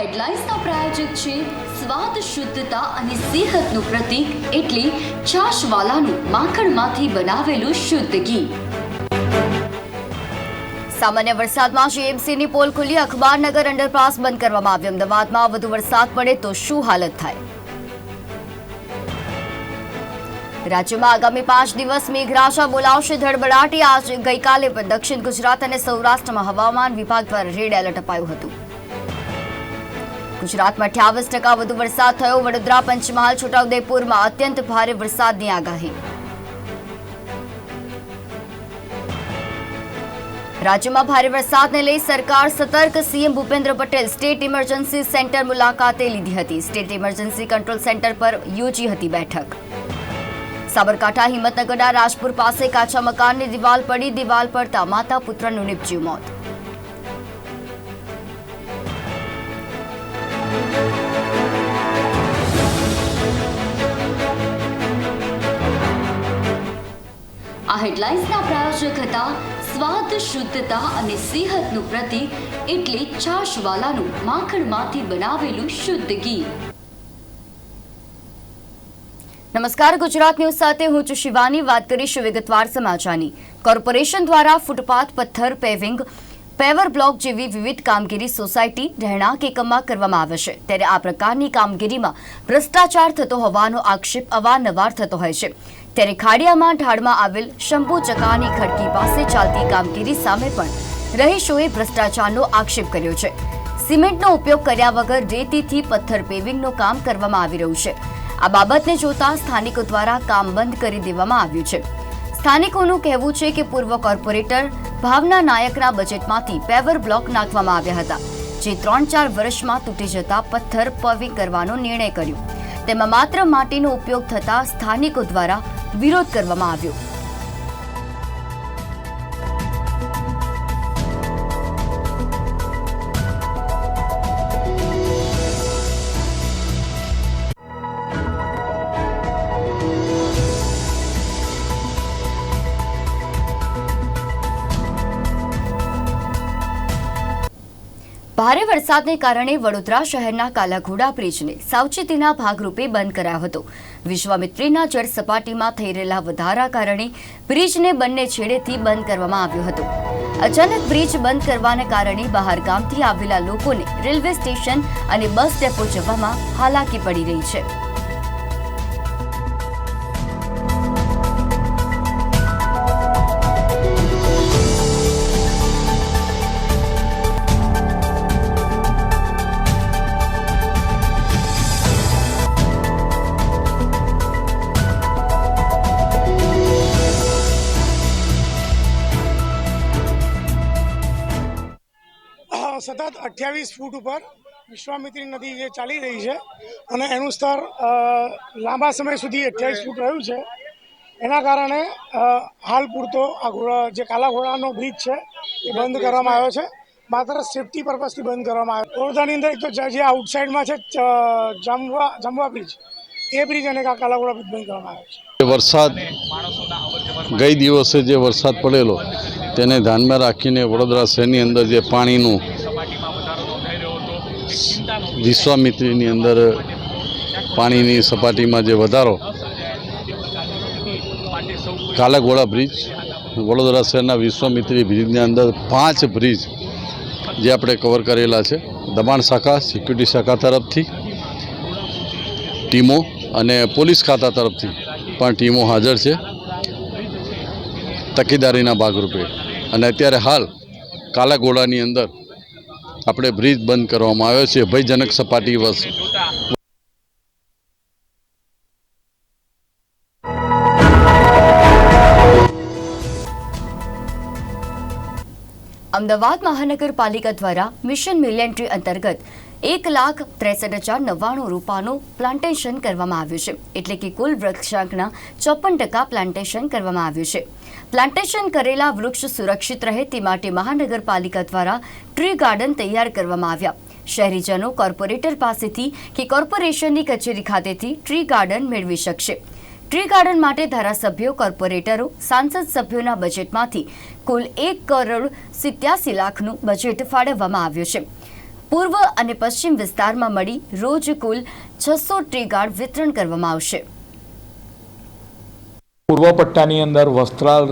હેડલાઇન્સના પ્રાયોજક છે. સ્વાદ, શુદ્ધતા અને સેહતનું પ્રતીક એટલે છાશવાલાનું માખણમાંથી બનાવેલું શુદ્ધ ઘી. સામાન્ય વરસાદમાં જીએમસીની પોલ ખુલી અખબારનગર અંડરપાસ બંધ કરવામાં આવ્યો. અમદાવાદમાં વધુ વરસાદ પડે તો શું હાલત થાય? રાજ્યમાં આગામી પાંચ દિવસ મેઘરાજા બોલાવશે ધડબડાટી. આજ ગઈકાલે દક્ષિણ ગુજરાત અને સૌરાષ્ટ્રમાં હવામાન વિભાગ દ્વારા રેડ એલર્ટ અપાયું હતું. ગુજરાતમાં અઠ્યાવીસ ટકા વધુ વરસાદ થયો. વડોદરા, પંચમહાલ, છોટાઉદેપુરમાં અત્યંત ભારે વરસાદની આગાહી. રાજ્યમાં ભારે વરસાદને લઈ સરકાર સતર્ક. CM Bhupendra Patel state emergency centre મુલાકાતે લીધી હતી. સ્ટેટ ઇમરજન્સી કંટ્રોલ સેન્ટર પર યોજી હતી બેઠક. સાબરકાંઠા, હિંમતનગરના, રાજપુર પાસે કાચા મકાનની દિવાલ પડી. દિવાલ પડતા માતા પુત્રનું નિપજ્યું મોત. હેડલાઇન્સના પ્રાયોજક હતા. સ્વાદ, શુદ્ધતા અને સેહતનું પ્રતીક એટલે છાશવાલાનું માખણમાંથી બનાવેલું શુદ્ધ ઘી. નમસ્કાર, ગુજરાત ન્યૂઝ સાથે હું છું શિવાની. વાત કરીશ વિગતવાર સમાચારની. કોર્પોરેશન દ્વારા ફૂટપાથ, પથ્થર પેવિંગ પેવર બ્લોક જેવી વિવિધ કામગીરી સોસાયટી રહેણાંક એકમમાં કરવામાં આવે છે. ત્યારે આ પ્રકારની કામગીરીમાં ભ્રષ્ટાચાર થતો હોવાનો આક્ષેપ અવારનવાર થતો હોય છે. ત્યારે ખાડિયામાં ઢાળમાં આવેલ શંભુ ચકાની ખડકી પાસે ચાલતી કામગીરી સામે પણ રહીશોએ ભ્રષ્ટાચારનો આક્ષેપ કર્યો છે. સિમેન્ટનો ઉપયોગ કર્યા વગર રેતીથી પથ્થર પેવિંગનું કામ કરવામાં આવી રહ્યું છે. આ બાબતને જોતા સ્થાનિકો દ્વારા કામ બંધ કરી દેવામાં આવ્યું છે. સ્થાનિકોનું કહેવું છે કે પૂર્વ કોર્પોરેટર ભાવના નાયકના બજેટમાંથી પેવર બ્લોક નાખવામાં આવ્યા હતા, જે ત્રણ ચાર વર્ષમાં તૂટી જતા પથ્થર પવિંગ કરવાનો નિર્ણય કર્યો. તેમાં માત્ર માટીનો ઉપયોગ થતા સ્થાનિકો દ્વારા વિરોધ કરવામાં આવ્યો. ભારે વરસાદને કારણે વડોદરા શહેરના કાલાઘોડા બ્રિજને સાવચેતીના ભાગરૂપે બંધ કરાયો હતો. વિશ્વામિત્રીના જળ સપાટીમાં થઈ રહેલા વધારા કારણે બ્રિજને બંને છેડેથી બંધ કરવામાં આવ્યો હતો. અચાનક બ્રિજ બંધ કરવાને કારણે બહાર ગામથી આવેલા લોકોને રેલવે સ્ટેશન અને બસ ડેપો જવામાં હાલાકી પડી રહી છે. સતત અઠ્યાવીસ ફૂટ ઉપર વિશ્વામિત્રી નદી જે ચાલી રહી છે અને એનું સ્તર લાંબા સમય સુધી અઠ્યાવીસ ફૂટ રહ્યું છે. એના કારણે હાલ પૂરતો આ જે કાલાઘોડાનો બ્રિજ છે, એ બંધ કરવામાં આવ્યો છે. માત્ર સેફટી પર્પઝથી બંધ કરવામાં આવ્યો. વડોદરાની અંદર એક તો જે- આઉટસાઇડમાં છે જમવા જામવા બ્રિજ, એ બ્રિજ અને કાલાઘોડા બ્રિજ બંધ કરવામાં આવ્યો છે. વરસાદ ગઈ દિવસે જે વરસાદ પડેલો, તેને ધ્યાનમાં રાખીને વડોદરા શહેરની અંદર જે પાણીનું વિશ્વામિત્રીની અંદર પાણીની સપાટીમાં જે વધારો, કાલાઘોડા બ્રિજ, વડોદરા શહેરના વિશ્વામિત્રી બ્રિજની અંદર પાંચ બ્રિજ જે આપણે કવર કરેલા છે. દબાણ શાખા, સિક્યુરિટી શાખા તરફથી, ટીમો અને પોલીસ ખાતા તરફથી પણ ટીમો હાજર છે. તકેદારીના ભાગરૂપે. અને અત્યારે હાલ કાલાઘોડાની અંદર આપણે બ્રિજ બંધ કરવામાં આવ્યો છે. ભયજનક સપાટી વસ અમદાવાદ મહાનગરપાલિકા દ્વારા મિશન મિલિયન્ટ્રી અંતર્ગત એક લાખ ત્રેસઠ હજાર નવ્વાણું રૂપાનું પ્લાન્ટેશન કરવામાં આવ્યું છે. એટલે કે કુલ વૃક્ષાંકના ચોપન ટકા પ્લાન્ટેશન કરવામાં આવ્યું છે. પ્લાન્ટેશન કરેલા વૃક્ષ સુરક્ષિત રહે તે માટે મહાનગરપાલિકા દ્વારા ટ્રી ગાર્ડન તૈયાર કરવામાં આવ્યા. શહેરીજનો કોર્પોરેટર પાસેથી કે કોર્પોરેશનની કચેરી ખાતેથી ટ્રી ગાર્ડન મેળવી શકશે. ટ્રી ગાર્ડન માટે ધારાસભ્યો, કોર્પોરેટરો, સાંસદ સભ્યોના બજેટમાંથી કુલ એક કરોડ સિત્યાસી લાખનું બજેટ ફાળવવામાં આવ્યું છે. પૂર્વ અને પશ્ચિમ વિસ્તારમાં મળી રોજ કુલ છસો ટ્રી ગાર્ડ વિતરણ કરવામાં આવશે. પૂર્વ પટ્ટાની અંદર વસ્ત્રાલ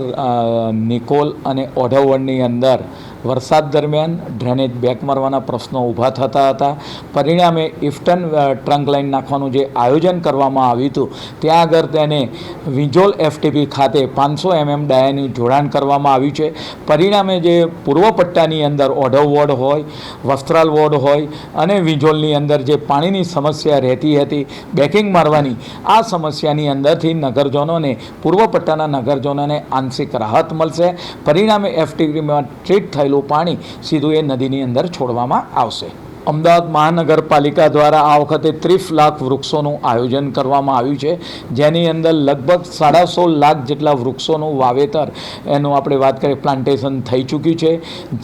નિકોલ અને ઓઢવણની અંદર વરસાદ દરમિયાન ડ્રેનેજ બેક મારવાના પ્રશ્નો ઊભા થતા હતા. પરિણામે ઇફ્ટન ટ્રંક લાઇન નાખવાનું જે આયોજન કરવામાં આવ્યું હતું, ત્યાં આગળ તેને વિંજોલ એફટીપી ખાતે પાંચસો એમએમ ડાયાનું જોડાણ કરવામાં આવ્યું છે. પરિણામે જે પૂર્વ પટ્ટાની અંદર ઓઢવ વોર્ડ હોય, વસ્ત્રાલ વોર્ડ હોય અને વિંજોલની અંદર જે પાણીની સમસ્યા રહેતી હતી, બેકિંગ મારવાની, આ સમસ્યાની અંદરથી નગરજનોને, પૂર્વ પટ્ટાના નગરજનોને આંશિક રાહત મળશે. પરિણામે એફટીપીમાં ટ્રીટ થયેલું પાણી સીધું એ નદીની અંદર છોડવામાં આવશે. અમદાવાદ મહાનગરપાલિકા દ્વારા આ વખતે ત્રીસ લાખ વૃક્ષોનું આયોજન કરવામાં આવ્યું છે. જેની અંદર લગભગ સાડા સોળ લાખ જેટલા વૃક્ષોનું વાવેતર એનું આપણે વાત કરીએ પ્લાન્ટેશન થઈ ચૂક્યું છે.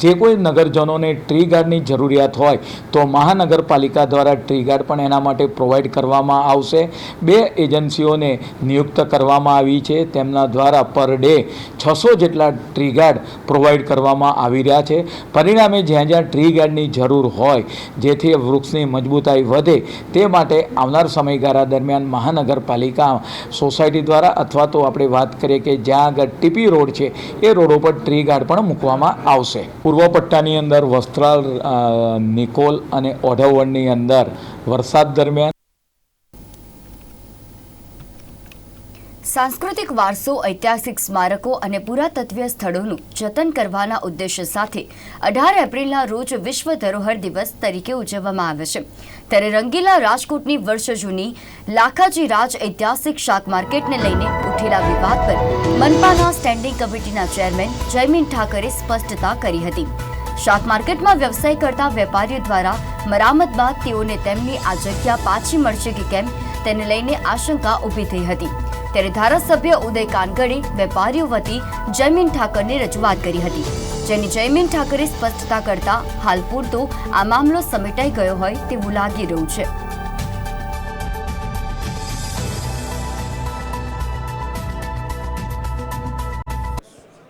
જે કોઈ નગરજનોને ટ્રી ગાર્ડની જરૂરિયાત હોય તો મહાનગરપાલિકા દ્વારા ટ્રી ગાર્ડ પણ એના માટે પ્રોવાઈડ કરવામાં આવશે. બે એજન્સીઓને નિયુક્ત કરવામાં આવી છે. તેમના દ્વારા પર ડે છસો જેટલા ટ્રી ગાર્ડ પ્રોવાઈડ કરવામાં આવી રહ્યા છે. પરિણામે જ્યાં જ્યાં ટ્રી ગાર્ડની જરૂર હોય જેથી વૃક્ષની મજબૂતાઈ વધે તે માટે આવનાર સમયગાળા દરમિયાન મહાનગરપાલિકા સોસાયટી દ્વારા અથવા તો આપણે વાત કરીએ કે જ્યાં આગળ ટીપી રોડ છે, એ રોડ ઉપર ટ્રી ગાર્ડ પણ મૂકવામાં આવશે. પૂર્વ પટ્ટાની અંદર વસ્ત્રાલ નિકોલ અને ઓઢવણની અંદર વરસાદ દરમિયાન સાંસ્કૃતિક વારસો, ઐતિહાસિક સ્મારકો અને પુરાતત્વીય સ્થળોનું જતન કરવાના ઉદ્દેશ્ય સાથે અઢાર એપ્રિલના રોજ વિશ્વ ધરોહર દિવસ તરીકે ઉજવવામાં આવે છે. ત્યારે રંગીલા રાજકોટની વર્ષ જૂની લાખાજી રાજ ઐતિહાસિક શાક માર્કેટને લઈને ઉઠેલા વિવાદ પર મનપાના સ્ટેન્ડિંગ કમિટીના ચેરમેન જયમીન ઠાકરે સ્પષ્ટતા કરી હતી. શાક માર્કેટમાં વ્યવસાય કરતા વેપારીઓ દ્વારા મરામત બાદ તેઓને તેમની આ જગ્યા પાછી મળશે કે કેમ, તેને લઈને આશંકા ઊભી થઈ હતી. ત્યારે ધારાસભ્ય ઉદય કાનગડે વેપારીઓ વતી જયમીન ઠાકરને રજૂઆત કરી હતી. જેની જયમીન ઠાકરે સ્પષ્ટતા કરતા હાલ પૂરતો આ મામલો સમેટાઈ ગયો હોય તેવું લાગી રહ્યું છે.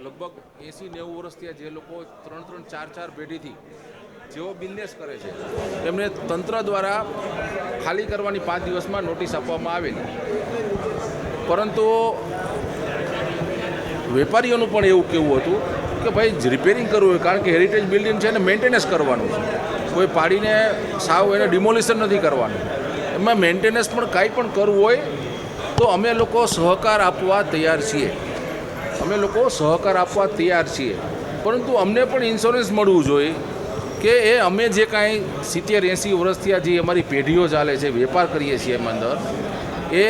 લગભગ એંસી નેવું વર્ષથી જે લોકો ત્રણ ત્રણ ચાર ચાર પેઢીથી જેઓ બિઝનેસ કરે છે એમને તંત્ર દ્વારા ખાલી કરવાની પાંચ દિવસમાં નોટિસ આપવામાં આવેલી. પરંતુ વેપારીઓનું પણ એવું કહેવું હતું કે ભાઈ રિપેરિંગ કરવું હોય, કારણ કે હેરિટેજ બિલ્ડિંગ છે એને મેન્ટેનન્સ કરવાનું છે. કોઈ પાડીને સાવ એને ડિમોલિશન નથી કરવાનું. એમાં મેન્ટેનન્સ પણ કાંઈ પણ કરવું હોય, તો અમે લોકો સહકાર આપવા તૈયાર છીએ. અમે લોકો સહકાર આપવા તૈયાર છીએ. પરંતુ અમને પણ ઇન્સ્યોરન્સ મળવું જોઈએ કે એ અમે જે કાંઈ સિત્તેર એંસી વર્ષથી આ જે અમારી પેઢીઓ ચાલે છે, વેપાર કરીએ છીએ એમ અંદર, એ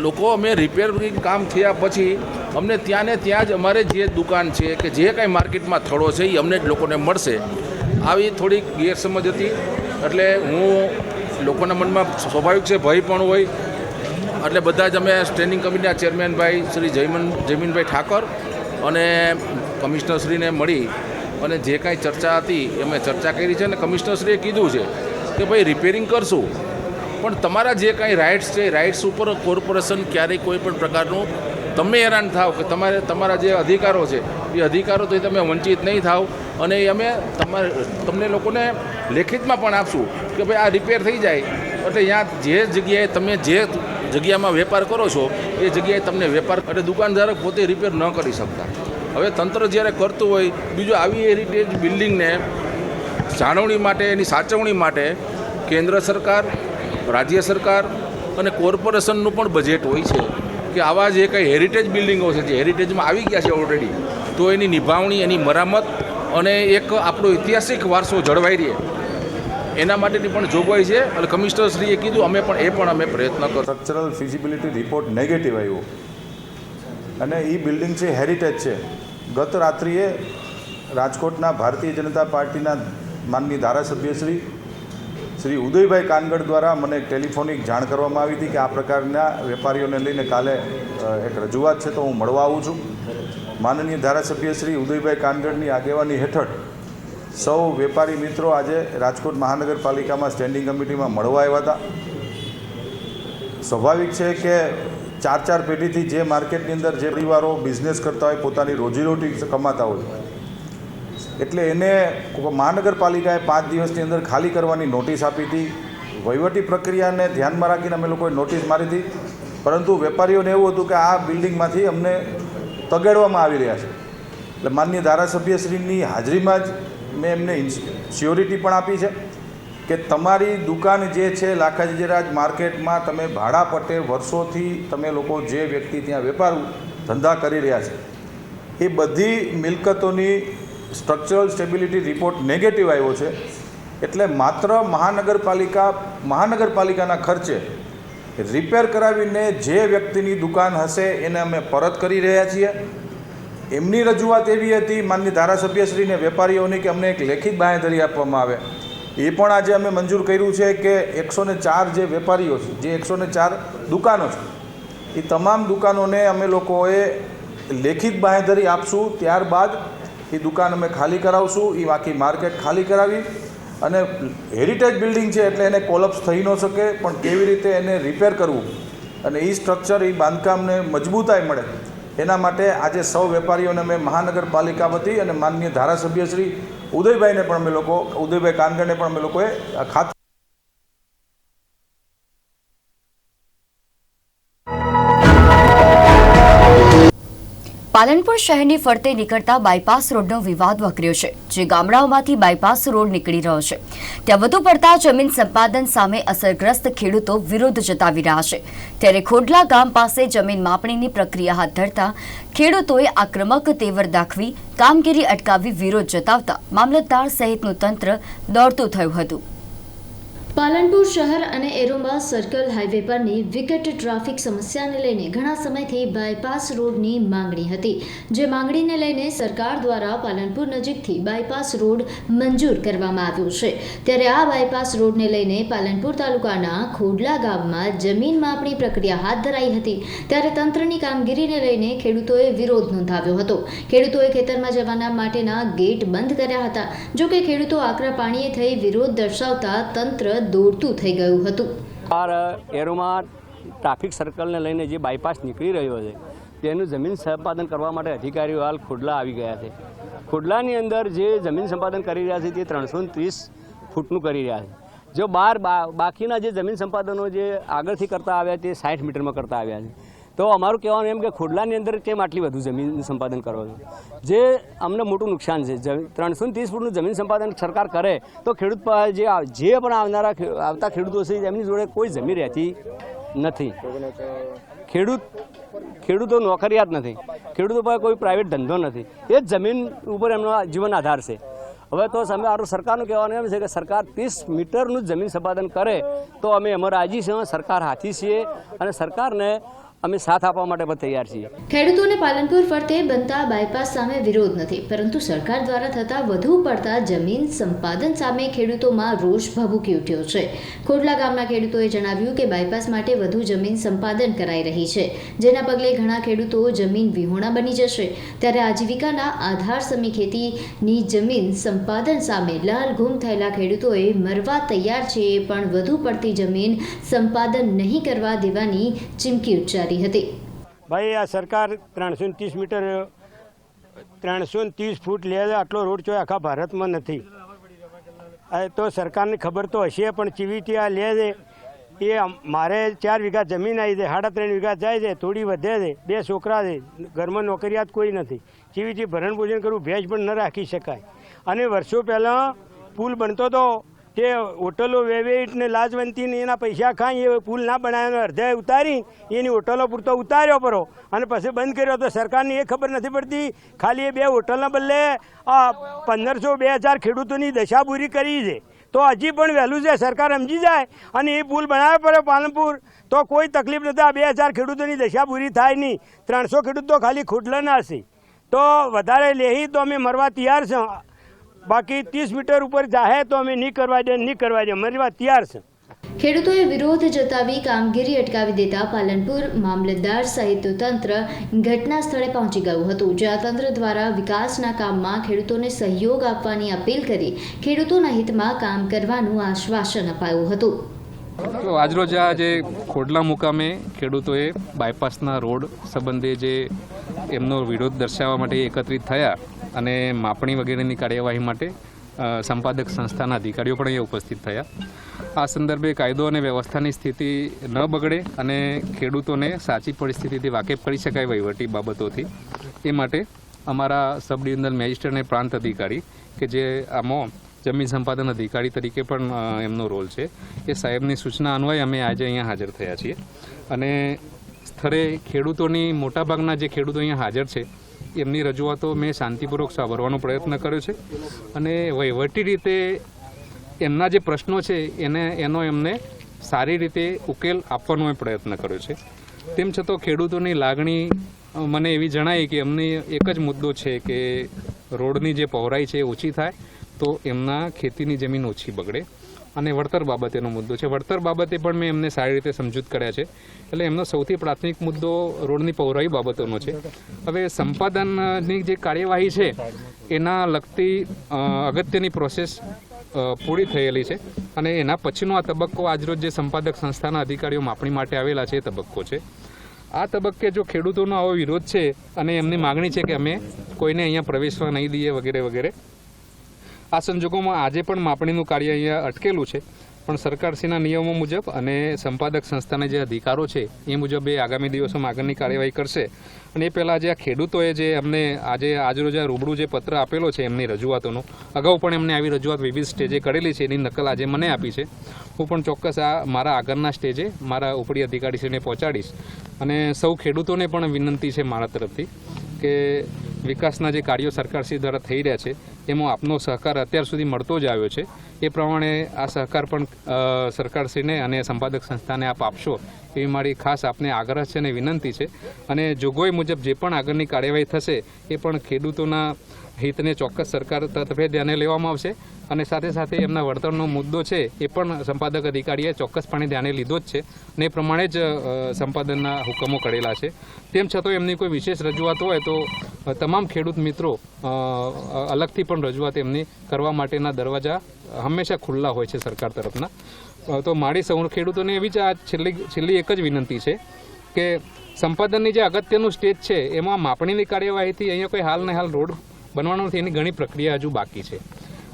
લોકો અમે રિપેરિંગ કામ થયા પછી, અમને ત્યાં ને ત્યાં જ અમારે જે દુકાન છે કે જે કાંઈ માર્કેટમાં થળો છે એ અમને જ લોકોને મળશે. આવી થોડીક ગેરસમજ હતી. એટલે હું લોકોના મનમાં સ્વાભાવિક છે, ભય પણ હોય. એટલે બધા જ અમે સ્ટેન્ડિંગ કમિટીના ચેરમેનભાઈ શ્રી જયમન, જયમીનભાઈ ઠાકર અને કમિશનરશ્રીને મળી અને જે કાંઈ ચર્ચા હતી અમે ચર્ચા કરી છે અને કમિશનરશ્રીએ કીધું છે કે ભાઈ રિપેરિંગ કરશું. પણ તમારા જે કાંઈ રાઇટ્સ છે રાઇટ્સ ઉપર કોર્પોરેશન ક્યારેય કોઈ પણ પ્રકારનું તમે હેરાન થાવ કે તમારે તમારા જે અધિકારો છે, એ અધિકારોથી તમે વંચિત નહીં થાવ. અને અમે તમારે તમને લોકોને લેખિતમાં પણ આપશું કે ભાઈ આ રિપેર થઈ જાય. એટલે ત્યાં જે જગ્યાએ તમે જે જગ્યામાં વેપાર કરો છો, એ જગ્યાએ તમને વેપાર એટલે દુકાનદારક પોતે રિપેર ન કરી શકતા. હવે તંત્ર જ્યારે કરતું હોય, બીજું આવી હેરિટેજ બિલ્ડિંગને જાળવણી માટે એની સાચવણી માટે કેન્દ્ર સરકાર રાજ્ય સરકાર અને કોર્પોરેશનનું પણ બજેટ હોય છે કે આવા જે કંઈ હેરિટેજ બિલ્ડિંગો છે, જે હેરિટેજમાં આવી ગયા છે ઓલરેડી તો એની નિભાવણી, એની મરામત અને એક આપણો ઐતિહાસિક વારસો જળવાઈ રહે. એના માટેની પણ જોગવાઈ છે અને કમિશનરશ્રીએ કીધું, અમે પણ એ પણ અમે પ્રયત્ન કરો સ્ટ્રક્ચરલ ફિઝિબિલિટી રિપોર્ટ નેગેટિવ આવ્યો. અને એ બિલ્ડિંગ છે હેરિટેજ છે. ગત રાત્રિએ રાજકોટના ભારતીય જનતા પાર્ટીના માનની ધારાસભ્ય શ્રી ઉદયભાઈ કાનગડ દ્વારા મને ટેલિફોનિક જાણ કરવામાં આવી હતી કે આ પ્રકારના વેપારીઓને લઈને કાલે એક રજૂઆત છે તો હું મળવા આવું છું. માનનીય ધારાસભ્ય શ્રી ઉદયભાઈ કાનગડની આગેવાની હેઠળ સૌ વેપારી મિત્રો આજે રાજકોટ મહાનગરપાલિકામાં સ્ટેન્ડિંગ કમિટીમાં મળવા આવ્યા હતા. સ્વાભાવિક છે કે ચાર ચાર પેઢીથી જે માર્કેટની અંદર જે પરિવારો બિઝનેસ કરતા હોય, પોતાની રોજીરોટી કમાતા હોય એટલે એને મહાનગરપાલિકાએ પાંચ દિવસની અંદર ખાલી કરવાની નોટિસ આપી હતી. વહીવટી પ્રક્રિયાને ધ્યાનમાં રાખીને અમે લોકોએ નોટિસ મારી હતી. પરંતુ વેપારીઓને એવું હતું કે આ બિલ્ડિંગમાંથી અમને તગેડવામાં આવી રહ્યા છે. એટલે માનનીય ધારાસભ્યશ્રીની હાજરીમાં જ મેં એમને સ્યોરિટી પણ આપી છે કે તમારી દુકાન જે છે લાખાજીરાજ માર્કેટમાં તમે ભાડા પટે વર્ષોથી તમે લોકો જે વ્યક્તિ ત્યાં વેપાર ધંધા કરી રહ્યા છે, એ બધી મિલકતોની સ્ટ્રક્ચરલ સ્ટેબિલિટી રિપોર્ટ નેગેટિવ આવ્યો છે, એટલે માત્ર મહાનગરપાલિકા, મહાનગરપાલિકાના ખર્ચે રિપેર કરાવીને જે વ્યક્તિની દુકાન હશે એને અમે પરત કરી રહ્યા છીએ. એમની રજૂઆત એવી હતી, માનની ધારાસભ્યશ્રીને, વેપારીઓની કે અમને એક લેખિત બાંહેધરી આપવામાં આવે. એ પણ આજે અમે મંજૂર કર્યું છે કે એકસો ને ચાર જે વેપારીઓ છે, જે એકસો ને ચાર દુકાનો છે, એ તમામ દુકાનોને અમે લોકોએ લેખિત બાંહેધરી આપશું. ત્યારબાદ એ દુકાન અમે ખાલી કરાવશું એ આખી માર્કેટ ખાલી કરાવી અને હેરિટેજ બિલ્ડિંગ છે એટલે એને કોલપ્સ થઈ ન શકે, પણ કેવી રીતે એને રિપેર કરવું? અને એ સ્ટ્રક્ચર એ બાંધકામને મજબૂતાઈ મળે. એના માટે આજે સૌ વેપારીઓને મેં મહાનગરપાલિકા વતી અને માનનીય ધારાસભ્ય શ્રી ઉદયભાઈને પણ અમે લોકો, ઉદયભાઈ કાનગરને પણ અમે લોકોએ ખાત પાલનપુર શહેરની ફરતે નીકળતા બાયપાસ રોડનો વિવાદ વકર્યો છે, જે ગામડાઓમાંથી બાયપાસ રોડ નીકળી રહ્યો છે. ત્યાં વધુ પડતા જમીન સંપાદન સામે અસરગ્રસ્ત ખેડૂતો વિરોધ જતાવી રહ્યા છે. ત્યારે ખોડલા ગામ પાસે જમીન માપણીની પ્રક્રિયા હાથ ધરતા ખેડૂતોએ આક્રમક તેવર દાખવી, કામગીરી અટકાવી વિરોધ જતાવતા મામલતદાર સહિતનું તંત્ર દોડતું થયું હતું. પાલનપુર શહેર અને એરોમા સર્કલ હાઈવે પરની વિકટ ટ્રાફિક સમસ્યાને લઈને ઘણા સમયથી બાયપાસ રોડની માંગણી હતી, જે માંગણીને લઈને સરકાર દ્વારા પાલનપુર નજીકથી બાયપાસ રોડ મંજૂર કરવામાં આવ્યો છે. ત્યારે આ બાયપાસ રોડને લઈને પાલનપુર તાલુકાના ખોડલા ગામમાં જમીન માપણી પ્રક્રિયા હાથ ધરાઈ હતી. ત્યારે તંત્રની કામગીરીને લઈને ખેડૂતોએ વિરોધ નોંધાવ્યો હતો. ખેડૂતોએ ખેતરમાં જવાના માટેના ગેટ બંધ કર્યા હતા. જોકે ખેડૂતો આકરા પાણીએ થઈ વિરોધ દર્શાવતા તંત્ર દોડતું થઈ ગયું હતું. બાર એરોમાં ટ્રાફિક સર્કલને લઈને જે બાયપાસ નીકળી રહ્યો છે, તેનું જમીન સંપાદન કરવા માટે અધિકારીઓ હાલ ખોડલા આવી ગયા છે. ખોડલાની અંદર જે જમીન સંપાદન કરી રહ્યા છે, તે ત્રણસો ત્રીસ ફૂટનું કરી રહ્યા છે. જો બાર બાકીના જે જમીન સંપાદનો જે આગળથી કરતા આવ્યા, તે સાઠ મીટરમાં કરતા આવ્યા છે. તો અમારું કહેવાનું એમ કે ખુડલાની અંદર કેમ આટલી વધુ જમીન સંપાદન કરો છો? જે અમને મોટું નુકસાન છે. ત્રણસો ત્રીસ ફૂટનું જમીન સંપાદન સરકાર કરે, તો ખેડૂત જે જે પણ આવનારા આવતા ખેડૂતો છે, એમની જોડે કોઈ જમીન રહેતી નથી. ખેડૂત, ખેડૂતો નોકરિયાત નથી. ખેડૂતો પાસે કોઈ પ્રાઇવેટ ધંધો નથી. એ જ જમીન ઉપર એમનો જીવન આધાર છે. હવે તો અમે મારું સરકારનું કહેવાનું એમ છે કે સરકાર ત્રીસ મીટરનું જમીન સંપાદન કરે, તો અમે એમાં રાજી છીએ, સરકાર હાથી છીએ અને સરકારને અમે સાથ આપવા માટે પણ તૈયાર છીએ. ખેડૂતોને પાલનપુર ફરતે બનતા બાયપાસ સામે વિરોધ નથી, પરંતુ સરકાર દ્વારા થતા વધુ પડતા જમીન સંપાદન સામે ખેડૂતોમાં રોષ ભભૂકી ઉઠ્યો છે. ખોડલા ગામના ખેડૂતોએ જણાવ્યું કે બાયપાસ માટે વધુ જમીન સંપાદન કરાઈ રહી છે, જેના પગલે ઘણા ખેડૂતો જમીન વિહોણા બની જશે. ત્યારે આજીવિકાના આધાર સમી ખેતીની જમીન સંપાદન સામે લાલ ગુમ થયેલા ખેડૂતોએ મરવા તૈયાર છે પણ વધુ પડતી જમીન સંપાદન નહીં કરવા દેવાની ચીમકી ઉચ્ચારી. હતી. ભાઈ, આ સરકાર ત્રણસો ત્રીસ મીટર, ત્રણસો ત્રીસ ફૂટ લે આટલો રોડ ચોય આખા ભારતમાં નથી. તો સરકારને ખબર તો હશે, પણ ચીવીથી આ લે છે, એ મારે ચાર વીઘા જમીન આવી છે, સાડા ત્રણ વીઘા જાય છે, થોડી વધે છે, બે છોકરા છે, ઘરમાં નોકરિયાત કોઈ નથી. ચીવીથી ભરણ ભોજન કરવું ભેજ પણ ન રાખી શકાય. અને વર્ષો પહેલાં પુલ બનતો હતો તે હોટલો વેવેટ ને લાજવંતી ને એના પૈસા ખાઈ એ પુલ ના બનાવ્યો અડધે ઉતારી, એની હોટલો પૂરતો ઉતાર્યો પરો. અને પછી બંધ કર્યો તો સરકારને એ ખબર નથી પડતી, ખાલી એ બે હોટલના બદલે આ પંદરસો બે હજાર ખેડૂતોની દશા પૂરી કરી છે. તો હજી પણ વહેલું છે, સરકાર સમજી જાય અને એ પુલ બનાવ્યો પડે પાલનપુર, તો કોઈ તકલીફ નથી, આ બે હજાર ખેડૂતોની દશા પૂરી થાય નહીં. ત્રણસો ખેડૂતો ખાલી ખાલી ખોટલાના હશે તો વધારે લેહી તો અમે મરવા તૈયાર છે. બાકી ત્રીસ મીટર ઉપર જાહે તો અમે નહીં કરવા દે નહીં કરવા દે. મરવા તૈયાર છે. ખેડૂતોએ વિરોધ જતાવી કામગીરી અટકાવી દેતા પાલનપુર મામલતદાર સહિત તંત્ર ઘટના સ્થળે પહોંચી ગયું હતું. જ્યાં તંત્ર દ્વારા વિકાસના કામમાં ખેડૂતોને સહયોગ આપવાની અપીલ કરી ખેડૂતોના હિતમાં કામ કરવાનું આશ્વાસન અપાયું હતું. તો આજરોજ આ જે ખોડલા મુકામે ખેડૂતોએ બાયપાસના રોડ સંબંધે જે એમનો વિરોધ દર્શાવવા માટે એકત્રિત થયા અને માપણી વગેરેની કાર્યવાહી માટે સંપાદક સંસ્થાના અધિકારીઓ પણ અહીંયા ઉપસ્થિત થયા. આ સંદર્ભે કાયદો અને વ્યવસ્થાની સ્થિતિ ન બગડે અને ખેડૂતોને સાચી પરિસ્થિતિથી વાકેફ કરી શકાય વહીવટી બાબતોથી. એ માટે અમારા સબ ડિવિઝનલ મેજિસ્ટ્રેટ અને પ્રાંત અધિકારી, કે જે આમાં જમીન સંપાદન અધિકારી તરીકે પણ એમનો રોલ છે, એ સાહેબની સૂચના અન્વયે અમે આજે અહીંયા હાજર થયા છીએ. અને સ્થળે ખેડૂતોની મોટાભાગના જે ખેડૂતો અહીંયા હાજર છે એમની રજૂઆતો મેં શાંતિપૂર્વક સાંભળવાનો પ્રયત્ન કર્યો છે. અને વહીવટી રીતે એમના જે પ્રશ્નો છે, એને, એનો એમને સારી રીતે ઉકેલ આપવાનો પ્રયત્ન કર્યો છે. તેમ છતાં ખેડૂતોની લાગણી મને એવી જણાય કે એમની એક જ મુદ્દો છે કે રોડની જે પહોળાઈ છે એ ઓછી થાય, તો એમના ખેતીની જમીન ઓછી બગડે. અને વળતર બાબતેનો મુદ્દો છે. વળતર બાબતે પણ મેં એમને સારી રીતે સમજૂત કર્યા છે. એટલે એમનો સૌથી પ્રાથમિક મુદ્દો રોડની પહોળાઈ બાબતોનો છે. હવે સંપાદનની જે કાર્યવાહી છે, એના લગતી અગત્યની પ્રોસેસ પૂરી થયેલી છે. અને એના પછીનો આ તબક્કો આજરોજ જે સંપાદક સંસ્થાના અધિકારીઓ માપણી માટે આવેલા છે એ તબક્કો છે. આ તબક્કે જો ખેડૂતોનો આવો વિરોધ છે અને એમની માગણી છે કે અમે કોઈને અહીંયા પ્રવેશવા નહીં દઈએ વગેરે વગેરે આ સંજોગોમાં આજે પણ માપણીનું કાર્ય અહીંયા અટકેલું છે. પણ સરકારશ્રીના નિયમો મુજબ અને સંપાદક સંસ્થાના જે અધિકારો છે, એ મુજબ એ આગામી દિવસોમાં આગળની કાર્યવાહી કરશે. અને એ પહેલાં જે આ ખેડૂતોએ જે અમને આજે આજરોજ આ રૂબરૂ જે પત્ર આપેલો છે એમની રજૂઆતોનો, અગાઉ પણ એમને આવી રજૂઆત વિવિધ સ્ટેજે કરેલી છે, એની નકલ આજે મને આપી છે. હું પણ ચોક્કસ આ મારા આગળના સ્ટેજે મારા ઉપરી અધિકારીશ્રીને પહોંચાડીશ. અને સૌ ખેડૂતોને પણ વિનંતી છે મારા તરફથી કે વિકાસના જે કાર્યો સરકારશ્રી દ્વારા થઈ રહ્યા છે, એમાં આપનો સહકાર અત્યાર સુધી મળતો જ આવ્યો છે. એ પ્રમાણે આ સહકાર પણ સરકારશ્રીને અને સંપાદક સંસ્થાને આપ આપશો, એવી મારી ખાસ આપને આગ્રહ છે અને વિનંતી છે. અને જોગવાઈ મુજબ જે પણ આગળની કાર્યવાહી થશે, એ પણ ખેડૂતોના હિતને ચોક્કસ સરકાર તરફે ધ્યાને લેવામાં આવશે. અને સાથે સાથે એમના વળતરનો મુદ્દો છે એ પણ સંપાદક અધિકારીએ ચોક્કસપણે ધ્યાને લીધો જ છે અને એ પ્રમાણે જ સંપાદનના હુકમો કરેલા છે. તેમ છતાં એમની કોઈ વિશેષ રજૂઆત હોય તો તમામ ખેડૂત મિત્રો અલગથી પણ રજૂઆત એમની કરવા માટેના દરવાજા હંમેશા ખુલ્લા હોય છે સરકાર તરફના. તો મારી સૌ ખેડૂતોને એવી જ આ છેલ્લી છેલ્લી એક જ વિનંતી છે કે સંપાદનની જે અગત્યનું સ્ટેજ છે, એમાં માપણીની કાર્યવાહીથી અહીંયા કોઈ હાલ ને હાલ રોડ બનવાનો નથી, એની ઘણી પ્રક્રિયા હજુ બાકી છે.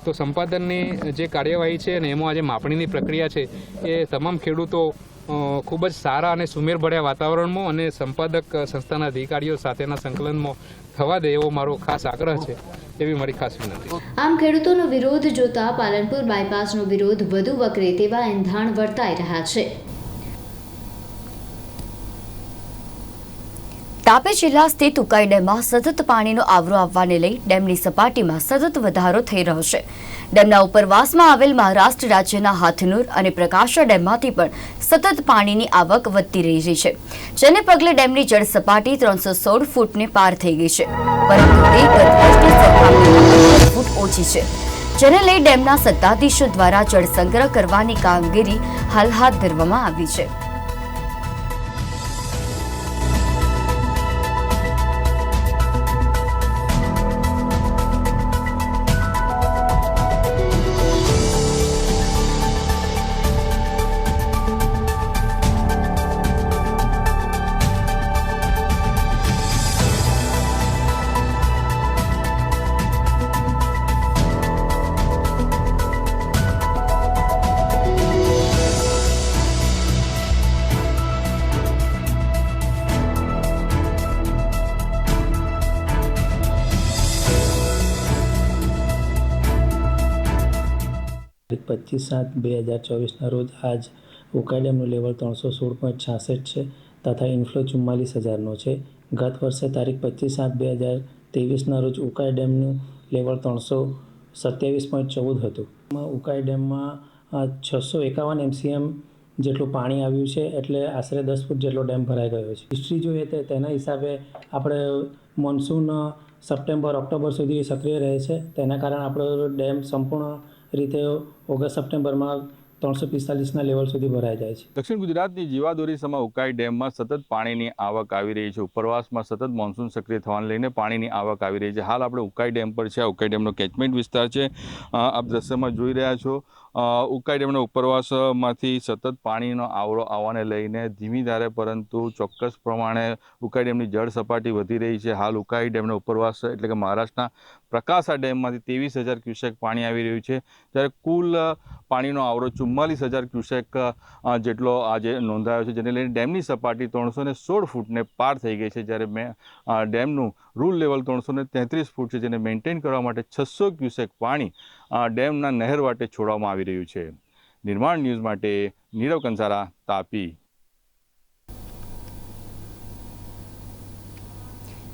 તો સંપાદનની જે કાર્યવાહી છે અને એમાં આજે માપણીની પ્રક્રિયા છે, એ તમામ ખેડૂતો ખૂબ જ સારા અને સુમેરભર્યા વાતાવરણમાં અને સંપાદક સંસ્થાના અધિકારીઓ સાથેના સંકલનમાં થવા દે એવો મારો ખાસ આગ્રહ છે, એવી મારી ખાસ વિનંતી આમ ખેડૂતોનો વિરોધ જોતા પાલનપુર બાયપાસનો વિરોધ વધુ વકરે તેવા એંધાણ વર્તાઈ રહ્યા છે. તાપી જિલ્લા સ્થિત ઉકાઈ ડેમમાં સતત પાણીનો આવરો આવવાને લઈ ડેમની સપાટીમાં સતત વધારો થઈ રહ્યો છે. ડેમના ઉપરવાસમાં આવેલ મહારાષ્ટ્ર રાજ્યના હાથનુર અને પ્રકાશા ડેમમાંથી પણ સતત પાણીની આવક વધતી રહી છે. જેને પગલે ડેમની જળ સપાટી ત્રણસો સોળ ફૂટને પાર થઈ ગઈ છે. પરંતુ તે ગત ફૂટ ઓછી છે. જેને લઈ ડેમના સત્તાધીશો દ્વારા જળ સંગ્રહ કરવાની કામગીરી હાલ હાથ ધરવામાં આવી છે. તારીખ પચીસ સાત બે હજાર ચોવીસના રોજ આજ ઉકાઈ લેવલ ત્રણસો સોળ પોઈન્ટ છાસઠ છે તથા ઇન્ફ્લો ચુમ્માલીસ હજારનો છે. ગત વર્ષે તારીખ પચીસ સાત બે હજાર ત્રેવીસના રોજ ઉકાઈ ડેમનું લેવલ ત્રણસો સત્યાવીસ પોઈન્ટ ચૌદ હતું. ઉકાઈ ડેમમાં છસો એકાવન એમસીએમ જેટલું પાણી આવ્યું છે એટલે આશરે દસ ફૂટ જેટલો ડેમ ભરાઈ ગયો છે. હિસ્ટ્રી જોઈએ તો તેના હિસાબે આપણે મોન્સૂન સપ્ટેમ્બર ઓક્ટોબર સુધી સક્રિય રહે છે. તેના કારણે આપણો ડેમ સંપૂર્ણ રીતે ઓગસ્ટ સપ્ટેમ્બરમાં ત્રણસો પિસ્તાલીસના લેવલ સુધી ભરાઈ જાય છે. દક્ષિણ ગુજરાતની જીવાદોરી સમા ઉકાઈ ડેમમાં સતત પાણીની આવક આવી રહી છે. ઉપરવાસમાં સતત મોન્સૂન સક્રિય થવાને લઈને પાણીની આવક આવી રહી છે. હાલ આપણે ઉકાઈ ડેમ પર છે. ઉકાઈ ડેમનો કેચમેન્ટ વિસ્તાર છે. આપ દ્રશ્યમાં જોઈ રહ્યા છો. ઉકાઈ ડેમના ઉપરવાસમાંથી સતત પાણીનો આવરો આવવાને લઈને ધીમી ધારે પરંતુ ચોક્કસ પ્રમાણે ઉકાઈ ડેમની જળ સપાટી વધી રહી છે. હાલ ઉકાઈ ડેમના ઉપરવાસ એટલે કે મહારાષ્ટ્રના પ્રકાશા ડેમમાંથી ત્રેવીસ હજાર ક્યુસેક પાણી આવી રહ્યું છે. જ્યારે કુલ પાણીનો આવરો ચુમ્માલીસ હજાર ક્યુસેક જેટલો આજે નોંધાયો છે, જેને લઈને ડેમની સપાટી ત્રણસો ને સોળ ફૂટને પાર થઈ ગઈ છે. જ્યારે મેં ડેમનું રૂલ લેવલ ત્રણસો ને તેત્રીસ ફૂટ છે, જેને મેન્ટેન કરવા માટે છસો ક્યુસેક પાણી ડેમના નહેર વાટે છોડવામાં આવી રહ્યું છે. નિર્માણ ન્યૂઝ માટે નીરવ કંસારા, તાપી.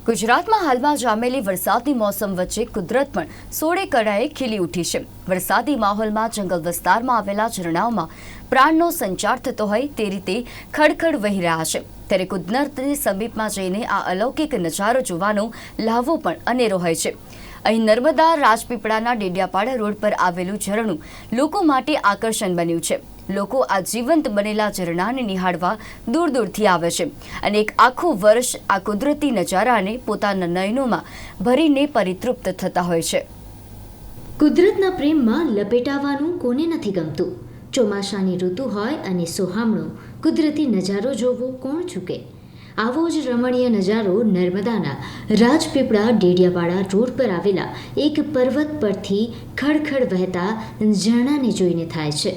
ગુજરાતમાં હાલમાં જામેલી વરસાદની મોસમ વચ્ચે કુદરત પણ સોળે કળાએ ખીલી ઉઠી છે. વરસાદી માહોલમાં જંગલ વિસ્તારમાં આવેલા ઝરણાઓમાં પ્રાણનો સંચાર થતો હોય તે રીતે ખડખડ વહી રહ્યા છે. ત્યારે કુદરતની સમીપમાં જઈને આ અલૌકિક નજારો જોવાનો લાહવો પણ અનેરો હોય છે. અહીં નર્મદા રાજપીપળાના ડેડિયાપાડા રોડ પર આવેલું ઝરણું લોકો માટે આકર્ષણ બન્યું છે. લોકો આ જીવંત બનેલા ઝરણાને નિહાળવા દૂર દૂરથી આવે છે અને એક આખું વર્ષ આ કુદરતી નજારાને પોતાના નયનોમાં ભરીને પરિતૃપ્ત થતા હોય છે. કુદરતના પ્રેમમાં લપેટાવાનું કોને નથી ગમતું? ચોમાસાની ઋતુ હોય અને સોહામણો. કુદરતી નજારો જોવો કોણ ચૂકે? આવો જ રમણીય નજારો નર્મદાના રાજપીપળા ડેડિયાવાડા રોડ પર આવેલા એક પર્વત પરથી ખડખડ વહેતા ઝરણાને જોઈને થાય છે.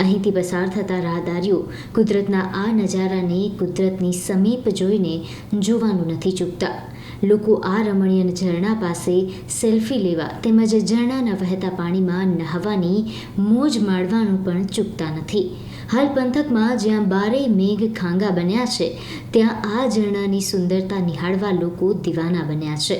અહીંથી પસાર થતા રાહદારીઓ કુદરતના આ નજારાને કુદરતની સમીપ જોઈને જોવાનું નથી ચૂકતા. લોકો આ રમણીય ઝરણા પાસે સેલ્ફી લેવા તેમજ ઝરણાના વહેતા પાણીમાં નહાવાની મોજ માણવાનું પણ ચૂકતા નથી. હાલ પંથકમાં જ્યાં બારે મેઘ ખાંગા બન્યા છે, ત્યાં આ ઝરણાની સુંદરતા નિહાળવા લોકો દીવાના બન્યા છે.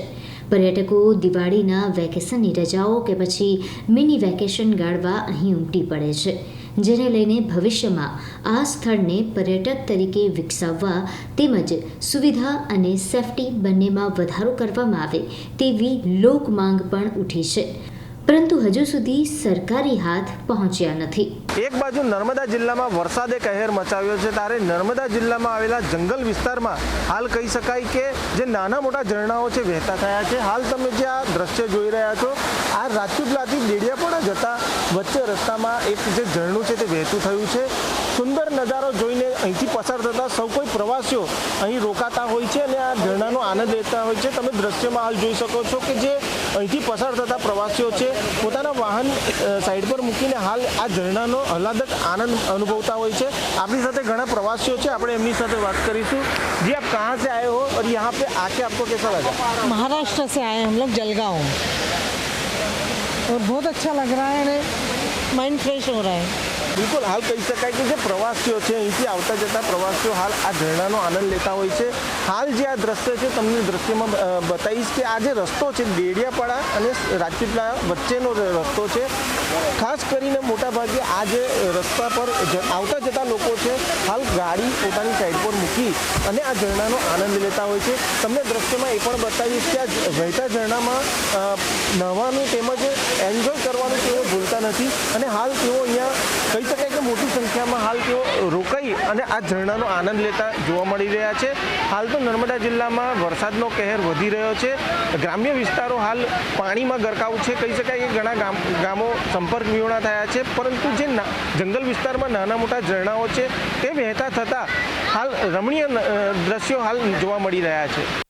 પર્યટકો દિવાળીના વેકેશનની રજાઓ કે પછી મિની વેકેશન ગાળવા અહીં ઉમટી પડે છે, જેને લઈને ભવિષ્યમાં આ સ્થળને પર્યટક તરીકે વિકસાવવા તેમજ સુવિધા અને સેફટી બંનેમાં વધારો કરવામાં આવે તેવી લોક માંગ પણ ઉઠી છે. પરંતુ હજુ સુધી સરકારી હાથ પહોંચ્યા નથી. એક બાજુ નર્મદા જિલ્લામાં વરસાદે કહેર મચાવ્યો છે ત્યારે નર્મદા જિલ્લામાં આવેલા જંગલ વિસ્તારમાં હાલ કહી શકાય કે જે નાના મોટા ઝરણાઓ છે, વહેતા થયા છે. હાલ તમે જે આ દ્રશ્ય જોઈ રહ્યા છો, આ રાજપીપળાથી ડેડિયાપાડા જતા વચ્ચે રસ્તામાં એક જે ઝરણું છે, તે વહેતું થયું છે. સુંદર નજારો જોઈને અહીંથી પસાર થતા સૌ કોઈ પ્રવાસીઓ અહીં રોકાતા હોય છે અને આ ઝરણાનો આનંદ લેતા હોય છે તમે દ્રશ્યમાં હાલ જોઈ શકો છો કે જે અહીંથી પસાર થતા પ્રવાસીઓ છે પોતાના વાહન અ, સાઈડ પર મૂકીને હાલ આ ઝરણાનો આહલાદક આનંદ અનુભવતા હોય છે આપણી સાથે ઘણા પ્રવાસીઓ છે આપણે એમની સાથે વાત કરીશું जी आप कहाँ से आए हो और यहाँ पे आके आपको कैसा लगा महाराष्ट्र से आए हैं हम लोग जलगांव और बहुत अच्छा लग रहा है माइंड फ्रेश हो रहा है બિલકુલ હાલ કહી શકાય કે જે પ્રવાસીઓ છે, અહીંથી આવતા જતા પ્રવાસીઓ હાલ આ ઝરણાનો આનંદ લેતા હોય છે. હાલ જે આ દ્રશ્ય છે, તમને દ્રશ્યમાં બતાવીશ કે આ જે રસ્તો છે, ડેડિયાપાડા અને રાજપીપળા વચ્ચેનો રસ્તો છે. ખાસ કરીને મોટાભાગે આ જે રસ્તા પર આવતા જતા લોકો છે, હાલ ગાડી પોતાની સાઈડ પર મૂકી અને આ ઝરણાનો આનંદ લેતા હોય છે. તમને દ્રશ્યમાં એ પણ બતાવીશ કે આ વહેતા ઝરણામાં નહવાનું તેમજ એન્જોય કરવાનું તેઓ ભૂલતા નથી અને હાલ તેઓ અહીંયા કહી શકાય કે મોટી સંખ્યામાં હાલ તેઓ રોકાઈ અને આ ઝરણાનો આનંદ લેતા જોવા મળી રહ્યા છે. હાલ તો નર્મદા જિલ્લામાં વરસાદનો કહેર વધી રહ્યો છે. ગ્રામ્ય વિસ્તારો હાલ પાણીમાં ગરકાવ છે. કહી શકાય કે ઘણા ગામ, ગામો સંપર્ક વિહોણા થયા છે. પરંતુ જે જંગલ વિસ્તારમાં નાના મોટા ઝરણાઓ છે તે વહેતા થતાં હાલ રમણીય દ્રશ્યો હાલ જોવા મળી રહ્યા છે.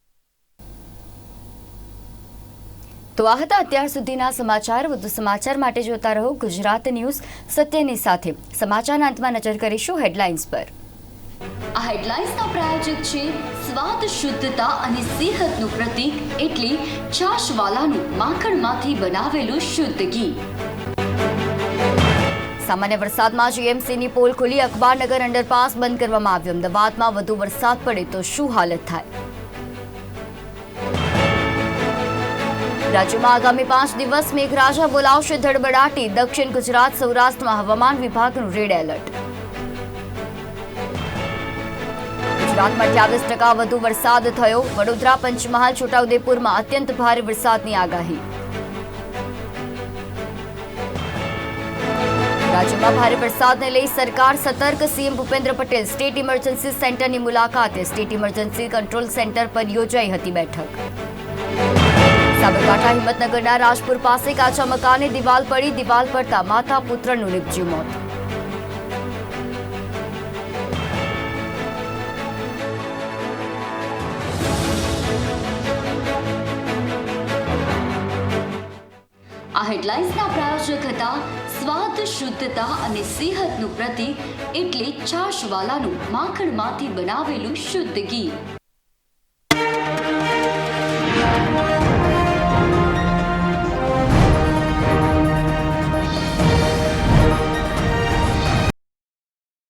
તો આ હતા અત્યાર સુધીના સમાચાર. વધુ સમાચાર માટે જોતા રહો ગુજરાત ન્યૂઝ સત્યની સાથે. સમાચારના અંતમાં નજર કરીશું હેડલાઇન્સ પર. આ હેડલાઇન્સના પ્રાયોજક છે સ્વાદ શુદ્ધતા અને સેહતનું પ્રતીક એટલે છાશવાલાનું માખણમાંથી બનાવેલું શુદ્ધ ઘી. સામાન્ય વરસાદમાં જીએમસીની પોલ ખુલી. અખબારનગર અંડરપાસ બંધ કરવામાં આવ્યો. અમદાવાદમાં વધુ વરસાદ પડે તો શું હાલત થાય? રાજ્યમાં આગામી પાંચ દિવસ મેઘરાજા બોલાવશે ધડબડાટી. દક્ષિણ ગુજરાત, સૌરાષ્ટ્રમાં હવામાન વિભાગનું રેડ એલર્ટ. ગુજરાતમાં અઠ્યાવીસ ટકા વધુ વરસાદ થયો. વડોદરા, પંચમહાલ, છોટાઉદેપુરમાં અત્યંત ભારે વરસાદની આગાહી. રાજ્યમાં ભારે વરસાદને લઈ સરકાર સતર્ક. CM Bhupendra Patel state emergency સેન્ટરની મુલાકાતે. સ્ટેટ ઇમરજન્સી કંટ્રોલ સેન્ટર પર યોજાઈ હતી બેઠક. સાબરકાંઠા, હિંમતનગરના રાજપુર પાસે કાચા મકાને દિવાલ પડી. દિવાલ પડતા માતા પુત્રનું નિપજ્યું મોત. આ હેડલાઇન્સના પ્રાયોજક હતા. સ્વાદ, શુદ્ધતા અને સેહતનું પ્રતીક એટલે છાશવાલાનું માખણમાંથી બનાવેલું શુદ્ધ ઘી.